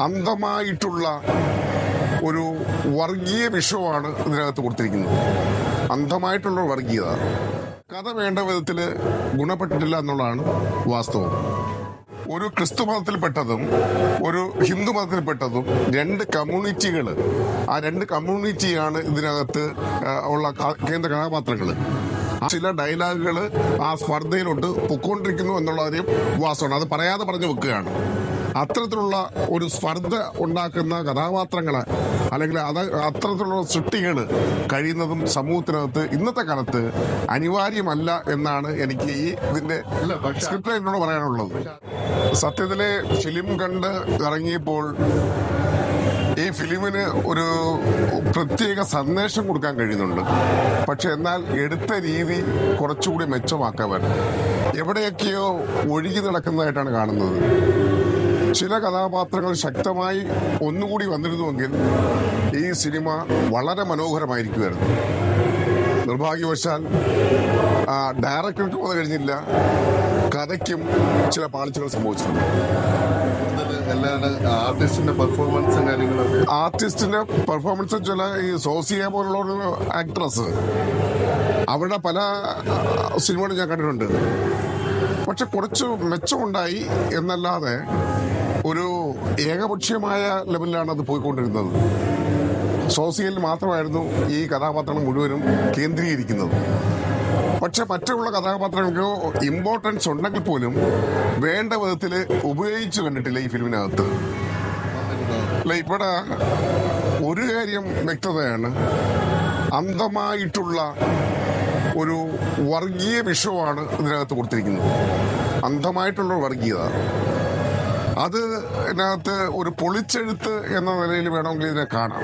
അന്ധമായിട്ടുള്ള ഒരു വർഗീയ വിഷമാണ് ഇതിനകത്ത് കൊടുത്തിരിക്കുന്നത്. അന്ധമായിട്ടുള്ള വർഗീയത. കഥ വേണ്ട വിധത്തിൽ ഗുണപ്പെട്ടിട്ടില്ല എന്നുള്ളതാണ് വാസ്തവം. ഒരു ക്രിസ്തു മതത്തിൽപ്പെട്ടതും ഒരു ഹിന്ദു മതത്തിൽപ്പെട്ടതും രണ്ട് കമ്മ്യൂണിറ്റികൾ ആ രണ്ട് കമ്മ്യൂണിറ്റിയാണ് ഇതിനകത്ത് ഉള്ള കേന്ദ്ര കഥാപാത്രങ്ങൾ ചില ഡയലോഗുകൾ ആ സ്പർദ്ധയിലോട്ട് പൊക്കോണ്ടിരിക്കുന്നു എന്നുള്ള കാര്യം വാസ്തവമാണ്. അത് പറയാതെ പറഞ്ഞു വെക്കുകയാണ്. അത്തരത്തിലുള്ള ഒരു സ്പർദ്ധ ഉണ്ടാക്കുന്ന കഥാപാത്രങ്ങളെ അല്ലെങ്കിൽ അത് അത്തരത്തിലുള്ള സൃഷ്ടികൾ കഴിയുന്നതും സമൂഹത്തിനകത്ത് ഇന്നത്തെ കാലത്ത് അനിവാര്യമല്ല എന്നാണ് എനിക്ക് ഈ ഇതിന്റെ സ്ക്രിപ്റ്റ് എന്നോട് പറയാനുള്ളത്. സത്യത്തിൽ ഫിലിം കണ്ട് ഇറങ്ങിയപ്പോൾ ഈ ഫിലിമിന് ഒരു പ്രത്യേക സന്ദേശം കൊടുക്കാൻ കഴിയുന്നുണ്ട്. പക്ഷെ എന്നാൽ എടുത്ത രീതി കുറച്ചുകൂടി മെച്ചമാക്കാൻ എവിടെയൊക്കെയോ ഒഴുകി നടക്കുന്നതായിട്ടാണ് കാണുന്നത്. ചില കഥാപാത്രങ്ങൾ ശക്തമായി ഒന്നുകൂടി വന്നിരുന്നുവെങ്കിൽ ഈ സിനിമ വളരെ മനോഹരമായിരിക്കുമായിരുന്നു. നിർഭാഗ്യവശാൽ ഡയറക്ടർക്ക് വന്നു കഴിഞ്ഞില്ല. കഥയ്ക്കും ചില പാളിച്ചകൾ സംഭവിച്ചിട്ടുണ്ട്. ആർട്ടിസ്റ്റിന്റെ പെർഫോമൻസും കാര്യങ്ങളൊക്കെ? ആർട്ടിസ്റ്റിന്റെ പെർഫോമൻസ് ചില ഈ സോസിയ പോലുള്ള ആക്ട്രസ് അവരുടെ പല സിനിമകളും ഞാൻ കണ്ടിട്ടുണ്ട്. പക്ഷെ കുറച്ച് മെച്ചമുണ്ടായി എന്നല്ലാതെ ഒരു ഏകപക്ഷീയമായ ലെവലിലാണ് അത് പോയിക്കൊണ്ടിരുന്നത്. സോസിയയിൽ മാത്രമായിരുന്നു ഈ കഥാപാത്രങ്ങൾ മുഴുവനും കേന്ദ്രീകരിക്കുന്നത്. പക്ഷെ മറ്റുള്ള കഥാപാത്രങ്ങൾക്ക് ഇമ്പോർട്ടൻസ് ഉണ്ടെങ്കിൽ പോലും വേണ്ട വിധത്തിൽ ഉപയോഗിച്ചു കണ്ടിട്ടില്ല ഈ ഫിലിമിനകത്ത്. അല്ല ഇവിടെ ഒരു കാര്യം വ്യക്തതയാണ്. അന്ധമായിട്ടുള്ള ഒരു വർഗീയ വിഷമാണ് ഇതിനകത്ത് കൊടുത്തിരിക്കുന്നത്. അന്ധമായിട്ടുള്ള വർഗീയത. അത് ഇതിനകത്ത് ഒരു പൊളിച്ചെഴുത്ത് എന്ന നിലയിൽ വേണമെങ്കിൽ ഇതിനെ കാണാം.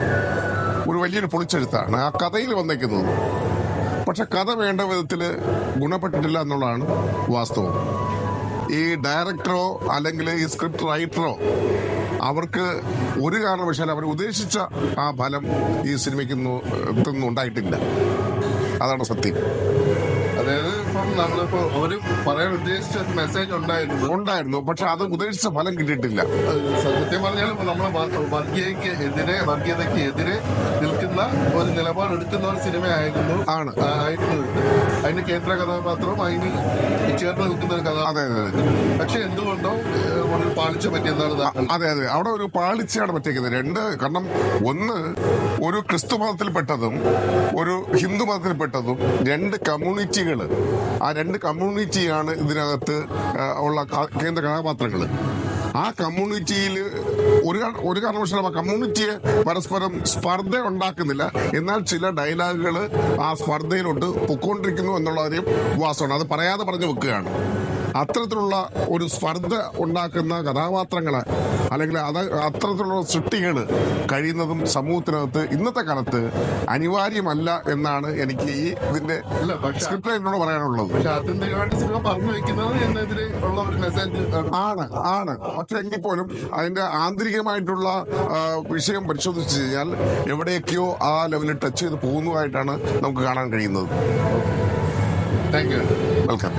ഒരു വലിയൊരു പൊളിച്ചെഴുത്താണ്. ആ കഥയിൽ വന്നേക്കുന്നത്. പക്ഷെ കഥ വേണ്ട വിധത്തിൽ ഗുണപ്പെട്ടിട്ടില്ല എന്നുള്ളതാണ് വാസ്തവം. ഈ ഡയറക്ടറോ അല്ലെങ്കിൽ ഈ സ്ക്രിപ്റ്റ് റൈറ്ററോ അവർക്ക് ഒരു കാരണവശാലും അവർ ഉദ്ദേശിച്ച ആ ഫലം ഈ സിനിമയ്ക്ക് ഒന്നും ഉണ്ടായിട്ടില്ല അതാണ് സത്യം അതായത് ഇപ്പം നമ്മളിപ്പോ ഒരു പറയാൻ ഉദ്ദേശിച്ച ഒരു മെസ്സേജ് ഉണ്ടായിരുന്നു. ഉണ്ടായിരുന്നു. പക്ഷെ അത് ഉദ്ദേശിച്ച ഫലം കിട്ടിയിട്ടില്ല. അത് സത്യം പറഞ്ഞാൽ നമ്മളെ വ- വർഗീയക്ക് എതിരെ വർഗീയതയ്ക്ക് എതിരെ നിൽക്കുന്ന ഒരു നിലപാടെടുക്കുന്ന ഒരു സിനിമയായിരുന്നു. ആണ്. ആ, ആയിരുന്നു ഇത്. അതിന് കേന്ദ്ര കഥാപാത്രവും അതിന് ചേർന്ന് നിൽക്കുന്ന ഒരു കഥാപാത്രം. അതെ അതെ അതെ. പക്ഷെ എന്തുകൊണ്ടോ ഏഹ്, ഒരു പാളിച്ച പറ്റിയെന്നാണ് താങ്കൾ അതെ അതെ. അവിടെ ഒരു പാളിച്ചയാണ് പറ്റിയത് രണ്ട് കാരണം ഒന്ന് ഒരു ക്രിസ്തു മതത്തിൽപ്പെട്ടതും ഒരു ഹിന്ദു മതത്തിൽപ്പെട്ടതും രണ്ട് കമ്മ്യൂണിറ്റികൾ ആ രണ്ട് കമ്മ്യൂണിറ്റിയാണ് ഇതിനകത്ത് ഉള്ള കേന്ദ്ര കഥാപാത്രങ്ങൾ ആ കമ്മ്യൂണിറ്റിയിൽ ഒരു ഒരു കാരണവശാലും ആ കമ്മ്യൂണിറ്റിയെ പരസ്പരം സ്പർദ്ധ ഉണ്ടാക്കുന്നില്ല എന്നാൽ ചില ഡയലോഗുകൾ ആ സ്പർദ്ധയിലോട്ട് പൊക്കോണ്ടിരിക്കുന്നു എന്നുള്ള വാസമാണ് അത് പറയാതെ പറഞ്ഞു വെക്കുകയാണ്. അത്തരത്തിലുള്ള ഒരു സ്പർദ്ധ ഉണ്ടാക്കുന്ന കഥാപാത്രങ്ങളെ അല്ലെങ്കിൽ അത് അത്തരത്തിലുള്ള സൃഷ്ടികൾ കഴിയുന്നതും സമൂഹത്തിനകത്ത് ഇന്നത്തെ കാലത്ത് അനിവാര്യമല്ല എന്നാണ് എനിക്ക് ഈ ഇതിന്റെ സ്ക്രിപ്റ്റ് എന്നോട് പറയാനുള്ളത്. ആണ്. ആണ് പക്ഷെ എങ്കിൽ പോലും അതിന്റെ ആന്തരികമായിട്ടുള്ള വിഷയം പരിശോധിച്ച് കഴിഞ്ഞാൽ എവിടെയൊക്കെയോ ആ ലെവലിൽ ടച്ച് ചെയ്ത് പോകുന്നതായിട്ടാണ് നമുക്ക് കാണാൻ കഴിയുന്നത്. Thank you welcome